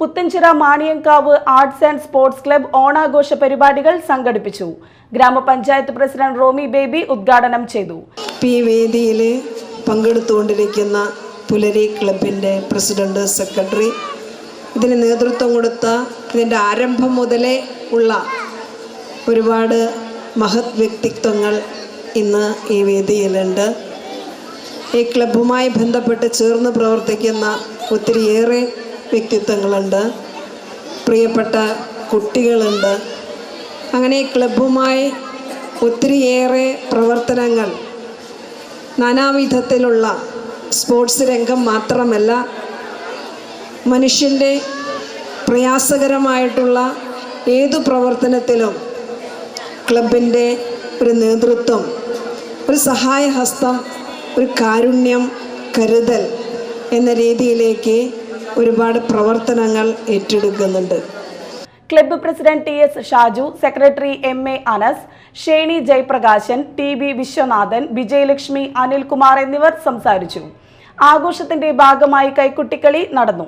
Puthenchira Maniyankavu arts and sports club ഓണാഘോഷ പരിപാടികൾ സംഘടിപ്പിച്ചു. ഗ്രാമപഞ്ചായത്ത് പ്രസിഡന്റ് റോമി ബേബി ഉദ്ഘാടനം ചെയ്തു. പി വേദിയിൽ പങ്കെടുത്തുകൊണ്ടിരിക്കുന്ന പുലരി ക്ലബിന്റെ പ്രസിഡന്റ് സെക്രട്ടറി ഇതിന് നേതൃത്വം കൊടുത്ത ഇതിന്റെ ആരംഭം മുതലേ ഉള്ള ഒരുപാട് മഹത് വ്യക്തിത്വങ്ങൾ ഇന്ന് ഈ വേദിയിലുണ്ട്. ഈ ക്ലബ്ബുമായി ബന്ധപ്പെട്ട് ചേർന്ന് പ്രവർത്തിക്കുന്ന ഒത്തിരിയേറെ വ്യക്തിത്വങ്ങളുണ്ട്. പ്രിയപ്പെട്ട കുട്ടികളുണ്ട്. അങ്ങനെ ക്ലബുമായി ഒത്തിരിയേറെ പ്രവർത്തനങ്ങൾ നാനാവിധത്തിലുള്ള സ്പോർട്സ് രംഗം മാത്രമല്ല മനുഷ്യന്റെ പ്രയാസകരമായിട്ടുള്ള ഏതു പ്രവർത്തനത്തിലും ക്ലബിന്റെ ഒരു നേതൃത്വം ഒരു സഹായഹസ്തം ഒരു കാരുണ്യം കരുതൽ എന്ന രീതിയിലേക്ക് ഒരുപാട് പ്രവർത്തനങ്ങൾ ഏറ്റെടുക്കുന്നുണ്ട്. Club president T S Shaju secretary M A Anas Sheni Jayaprakashan T B Viswanathan Vijayalakshmi Anilkumar എന്നിവർ സംസാരിച്ചു. ആഘോഷത്തിന്റെ ഭാഗമായി കൈക്കുട്ടിക്കളി നടന്നു.